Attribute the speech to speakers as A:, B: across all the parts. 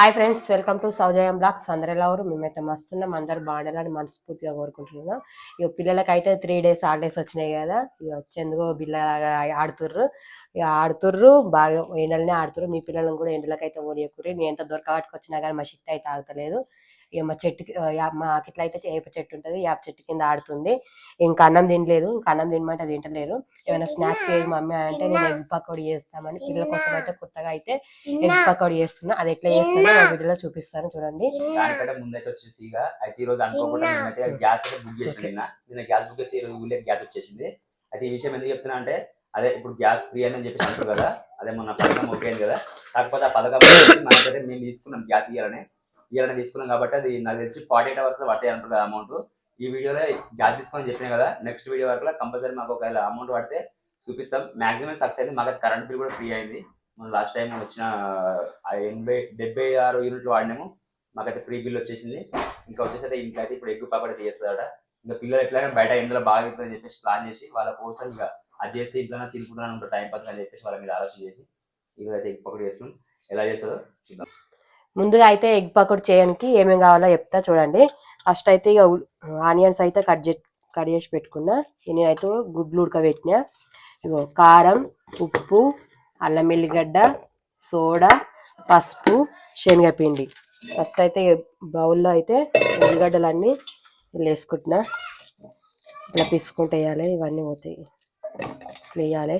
A: Hi friends welcome to Saujayam vlogs. అందరు ఎలా ఎవరు మేమైతే మస్తున్నాం. అందరు బాగుండాలని మనస్ఫూర్తిగా కోరుకుంటున్నాం. ఇక పిల్లలకి అయితే త్రీ డేస్ హాలిడేస్ వచ్చినాయి కదా. ఇక వచ్చేందుకు బిల్లలాగా ఆడుతుర్రు. ఇక ఆడుతుర్రు బాగా ఎండలనే ఆడుతుర్రు. మీ పిల్లలను కూడా ఎండలకైతే అయితే ఓడియకుర్రి నేను ఎంత దొరకబట్టుకు వచ్చినా కానీ మా షిట్ అయితే ఆగుతలేదు. ఇక మా చెట్టుకి మా కిట్ల అయితే వేప చెట్టు ఉంటుంది వేప చెట్టు కింద ఆడుతుంది. ఇంకా అన్నం తినలేదు ఇంకా అన్నం తినమంటే అది తింటలేరు ఏమైనా స్నాక్స్ చేయి మమ్మీ అంటే నేను ఎగ్ పకోడీ చేస్తామని పిల్లల కోసం అయితే కొత్తగా అయితే ఎగ్ పకోడీ చేస్తున్నా. అది ఎట్లా చేస్తానో నా వీడియోలో చూపిస్తాను చూడండి.
B: దానికంటే ముందైతే వచ్చేసి ఇక అయితే ఈ రోజు అనుకోకుండా గ్యాస్ బుక్ నిన్న. నిన్న గ్యాస్ బుక్ చేస్తే ఊళ్ళో గ్యాస్ వచ్చేసింది. అయితే ఈ విషయం ఎందుకు చెప్తున్నా అంటే అదే ఇప్పుడు గ్యాస్ ఫ్రీ అని చెప్పేసి అంటారు కదా అదే మొన్న పథకం ఓకే కదా. కాకపోతే ఆ పథకం మనకైతే మేము తీసుకున్నాం గ్యాస్ ఇవ్వాలని ఇలా తీసుకున్నాం కాబట్టి అది నాకు తెలిసి ఫార్టీ ఎయిట్ అవర్స్లో పట్టాయి అంటారు కదా అమౌంట్ ఈ వీడియోలో గ్యాస్ తీసుకొని చెప్పినా కదా నెక్స్ట్ వీడియో వరకు కంపల్సరీ మాకు ఒకవేళ అమౌంట్ పడితే చూపిస్తాం. మాక్సిమం సక్సెస్ అయింది మాకు కరెంట్ బిల్ కూడా ఫ్రీ అయింది. మనం లాస్ట్ టైం వచ్చిన ఎనభై డెబ్బై ఆరు యూనిట్లు వాడినాము. మాకైతే ఫ్రీ బిల్ వచ్చేసింది. ఇంకా వచ్చేసి అయితే ఇంట్లో అయితే ఇప్పుడు ఎగ్గు పాపడ చేస్తాడ ఇంకా పిల్లలు ఎట్లయినా బయట ఇందులో బాగా అవుతుందని చెప్పేసి ప్లాన్ చేసి వాళ్ళ కోసం ఇక అది చేస్తే ఇంట్లో తినుకుంటున్నాను టైం పాస్ అని చెప్పేసి వాళ్ళ మీద ఆలోచన చేసి ఇక అయితే ఇంకొకటి చేస్తున్నాం ఎలా చేస్తుందో చూద్దాం.
A: ముందుగా అయితే ఎగ్ పకోడీ చేయడానికి ఏమేమి కావాలో చెప్తా చూడండి. ఫస్ట్ అయితే ఇక ఆనియన్స్ అయితే కట్ చే కట్ చేసి పెట్టుకున్నా. ఇక నేనైతే గుడ్లు ఉడకబెట్టిన. ఇగో కారం ఉప్పు అల్లం వెల్లిగడ్డ సోడా పసుపు శనగపిండి. ఫస్ట్ అయితే బౌల్లో అయితే ఉల్లిగడ్డలన్నీ ఇలా వేసుకుంటున్నా. ఇలా పిసుకుంటూ వేయాలి ఇవన్నీ పోతాయి. వేయాలి.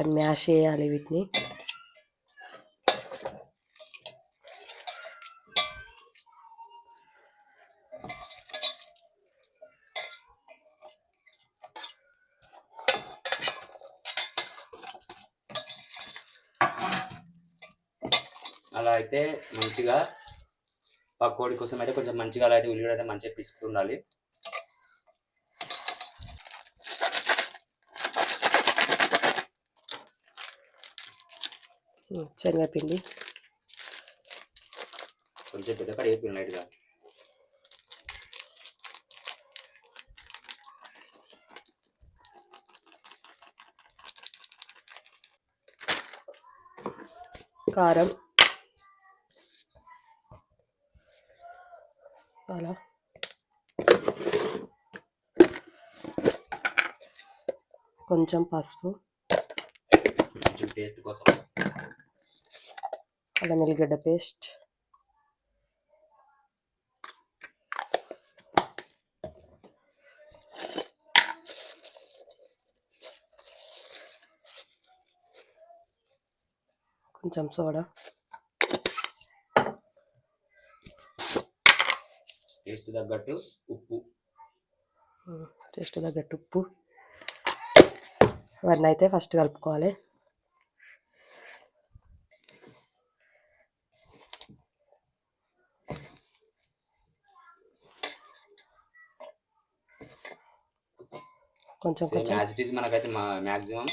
A: ఒకసారి మ్యాష్ చేయాలి వీటిని.
B: అలా అయితే మంచిగా పకోడీ కోసం అయితే కొంచెం మంచిగా అలా అయితే ఉల్లిగడ్డ అయితే మంచిగా పిసుకుండాలి
A: శనగపిండి.
B: కొంచెం పెద్ద కడ వేపి లైట్గా
A: కారం. అలా. కొంచెం పసుపు.
B: కొంచెం టేస్ట్ కోసం.
A: అల్లం వెల్లిగడ్డ పేస్ట్. కొంచెం సోడా.
B: టేస్ట్ తగ్గట్టు ఉప్పు.
A: టేస్ట్ తగ్గట్టు ఉప్పు. అవన్నీ అయితే ఫస్ట్ కలుపుకోవాలి. కొంచెం కొంచెం.
B: యాజ్ ఇట్ ఈస్ మనకైతే మాక్సిమం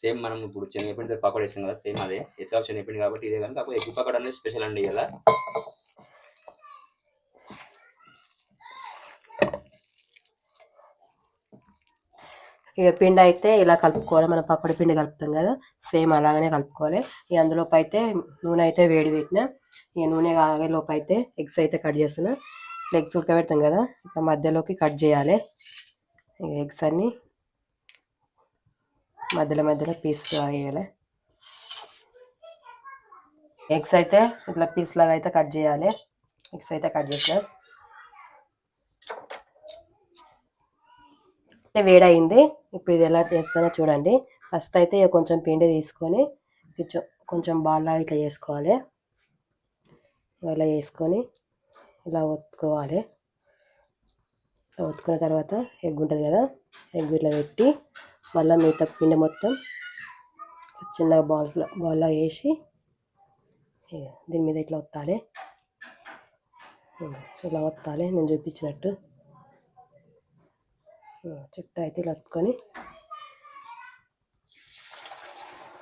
B: సేమ్ మనం ఇప్పుడు శనగపిండి పకోడీ వేస్తాం కదా సేమ్ అదే. ఎట్లా శనగపిండి కాబట్టి ఇదే కానీ కాకపోతే ఎగ్ పకోడీ అనేది స్పెషల్ అండి ఇలా
A: ఇక పిండి అయితే ఇలా కలుపుకోవాలి మనం పకోడీ పిండి కలుపుతాం కదా సేమ్ అలాగనే కలుపుకోవాలి. ఇక అందులోపు అయితే నూనె అయితే వేడి పెట్టిన ఇక నూనె కాగే లోపు అయితే ఎగ్స్ అయితే కట్ చేస్తున్నా. ఎగ్స్ ఉడకబెడతాం కదా ఇట్లా మధ్యలోకి కట్ చేయాలి. ఇక ఎగ్స్ అన్ని మధ్యలో మధ్యలో పీస్ వేయాలి. ఎగ్స్ అయితే ఇట్లా పీస్ లాగా అయితే కట్ చేయాలి. ఎగ్స్ అయితే కట్ చేసిన. అయితే వేడయింది. ఇప్పుడు ఇది ఎలా చేస్తానో చూడండి. ఫస్ట్ అయితే కొంచెం పిండి తీసుకొని కొంచెం కొంచెం ఇట్లా చేసుకోవాలి. ఇలా వేసుకొని ఇలా ఒత్తుకోవాలి. ఇలా ఒత్తుకున్న తర్వాత ఎగ్ ఉంటుంది కదా ఎగ్ ఇట్లా పెట్టి మళ్ళీ మిగతా పిండి మొత్తం చిన్నగా బాల్ బాల్లా వేసి దీని మీద ఇట్లా వత్తాలి ఇలా వత్తాలి నేను చూపించినట్టు. చుట్టూ అయితే ఇలా వత్తుకొని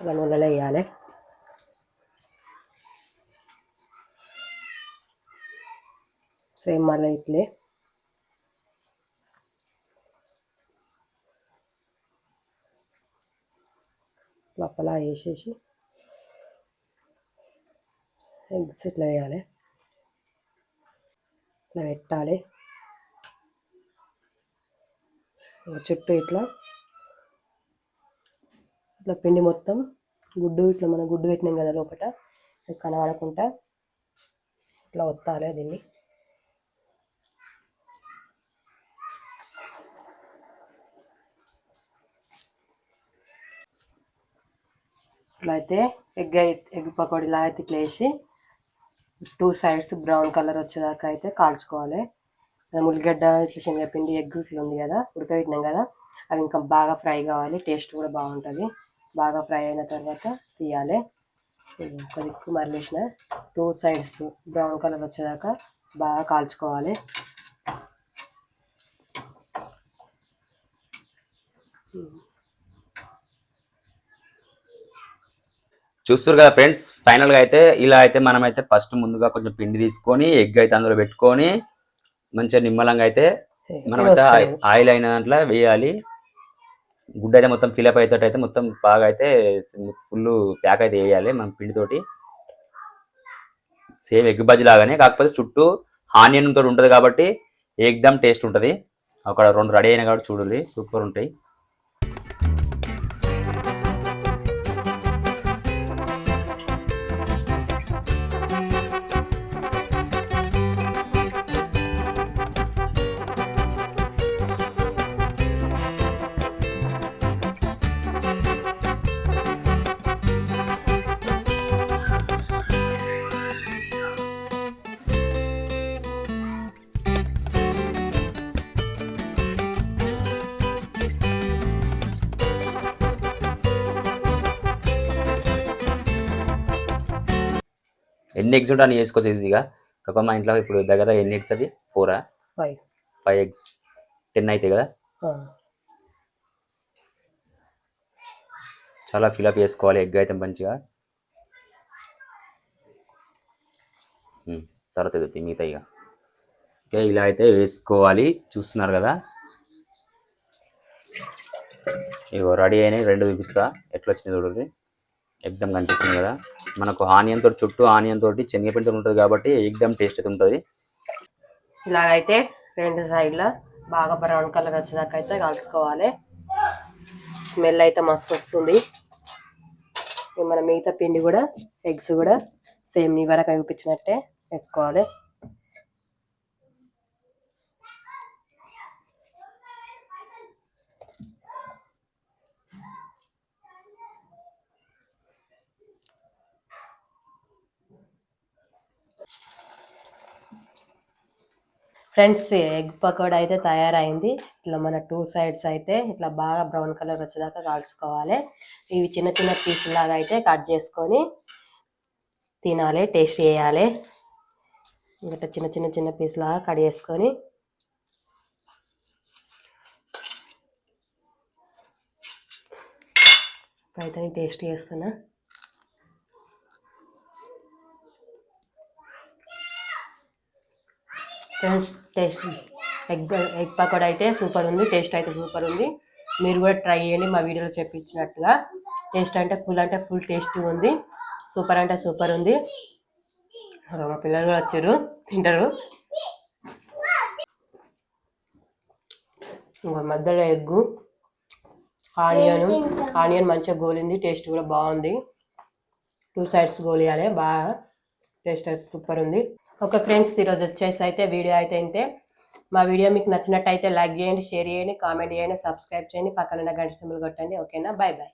A: ఇలా నూనెలో వేయాలి. సేమ్ మళ్ళీ ఇట్లే. లోపల వేసేసి ఎగ్స్ ఇట్లా వేయాలి. ఇట్లా పెట్టాలి. చుట్టూ ఇట్లా. ఇట్లా పిండి మొత్తం గుడ్డు ఇట్లా మనం గుడ్డు పెట్టినాం కదా లోపల కనబడకుండా ఇట్లా వత్తాలి దీన్ని. ఇట్లా అయితే ఎగ్ ఎగ్ పకోడీలా అయితే ఇట్లా వేసి టూ సైడ్స్ బ్రౌన్ కలర్ వచ్చేదాకా అయితే కాల్చుకోవాలి. ఉల్లిగడ్డ ఇట్లా శనగపిండి ఎగ్ ఇట్లా ఉంది కదా ఉడకబెట్టినాం కదా అవి ఇంకా బాగా ఫ్రై కావాలి. టేస్ట్ కూడా బాగుంటుంది. బాగా ఫ్రై అయిన తర్వాత తీయాలి. ఇది ఒక దిక్కు మరలేసిన టూ సైడ్స్ బ్రౌన్ కలర్ వచ్చేదాకా బాగా కాల్చుకోవాలి.
B: చూస్తారు కదా ఫ్రెండ్స్ ఫైనల్గా అయితే ఇలా అయితే మనం అయితే ఫస్ట్ ముందుగా కొంచెం పిండి తీసుకొని ఎగ్ అయితే అందులో పెట్టుకొని మంచిగా నిమ్మలంగా అయితే మనం అయితే. ఆయిల్ అయిన దాంట్లో వేయాలి. గుడ్డ అయితే మొత్తం ఫిలప్ అయ్యేటట్టు అయితే మొత్తం బాగా అయితే ఫుల్ ప్యాక్ అయితే వేయాలి మనం పిండితోటి. సేమ్ ఎగ్ బజ్జీ లాగానే కాకపోతే చుట్టూ ఆనియన్ తోటి ఉంటుంది కాబట్టి ఎగ్దమ్ టేస్ట్ ఉంటుంది. అక్కడ రెండు రెడీ అయినా కాబట్టి చూడండి సూపర్ ఉంటాయి. ఎన్ని ఎగ్స్ ఉంటాయి అని చేసుకోవచ్చు ఈజీగా కాకపోతే మా ఇంట్లో ఇప్పుడు దగ్గర ఎన్ని ఎగ్స్ అది? ఫోరా
A: ఫైవ్
B: ఫైవ్ ఎగ్స్. టెన్ అవుతాయి కదా? చాలా ఫిలప్ చేసుకోవాలి ఎగ్ అయితే మంచిగా. తర్వాత ఇది మిగతా ఇక. ఓకే ఇలా అయితే వేసుకోవాలి. చూస్తున్నారు కదా? ఇగో రెడీ అయినాయి. రెండు చూపిస్తా. ఎట్లా వచ్చినాయి చూడండి. ఎగ్దమ్ కనిపిస్తుంది కదా. మనకు ఆనియన్ తోటి చుట్టూ ఆనియన్ తోటి శనగపిండితో ఉంటుంది కాబట్టి ఎగ్దమ్ టేస్ట్ అయితే ఉంటుంది.
A: ఇలాగైతే రెండు సైడ్ల బాగా బ్రౌన్ కలర్ వచ్చినాకైతే అయితే స్మెల్ అయితే మస్తు వస్తుంది. మన మిగతా పిండి కూడా ఎగ్స్ కూడా సేమ్ నీ వరకు చూపించినట్టే వేసుకోవాలి. ఫ్రెండ్స్ ఎగ్ పకోడా అయితే తయారైంది. ఇట్లా మన టూ సైడ్స్ అయితే ఇట్లా బాగా బ్రౌన్ కలర్ వచ్చేదాకా కాల్చుకోవాలి. ఇవి చిన్న చిన్న పీస్ లాగా అయితే కట్ చేసుకొని తినాలి టేస్ట్ చేయాలి. ఇంకా చిన్న చిన్న చిన్న పీసులాగా కట్ చేసుకొని అయితే టేస్ట్ చేస్తున్నా. Friends taste egg egg pakoda అయితే సూపర్ ఉంది టేస్ట్ అయితే సూపర్ ఉంది. మీరు కూడా ట్రై చేయండి మా వీడియోలో చెప్పించినట్టుగా. టేస్ట్ అంటే ఫుల్ అంటే ఫుల్ టేస్ట్ ఉంది. సూపర్ అంటే సూపర్ ఉంది. మా పిల్లలు కూడా వచ్చారు తింటారు. ఇంకా మధ్యలో ఎగ్గు ఆనియన్ ఆనియన్ మంచిగా గోలింది టేస్ట్ కూడా బాగుంది. టూ సైడ్స్ గోలియాలి బాగా టేస్ట్ అయితే సూపర్ ఉంది. ఓకే ఫ్రెండ్స్ ఈరోజు వచ్చేసి అయితే వీడియో అయితే ఇంతే. మా వీడియో మీకు నచ్చినట్టయితే లైక్ చేయండి షేర్ చేయండి కామెంట్ చేయండి సబ్స్క్రైబ్ చేయండి. పక్కన ఉన్న గంట సింబల్ కొట్టండి. ఓకేనా? Bye bye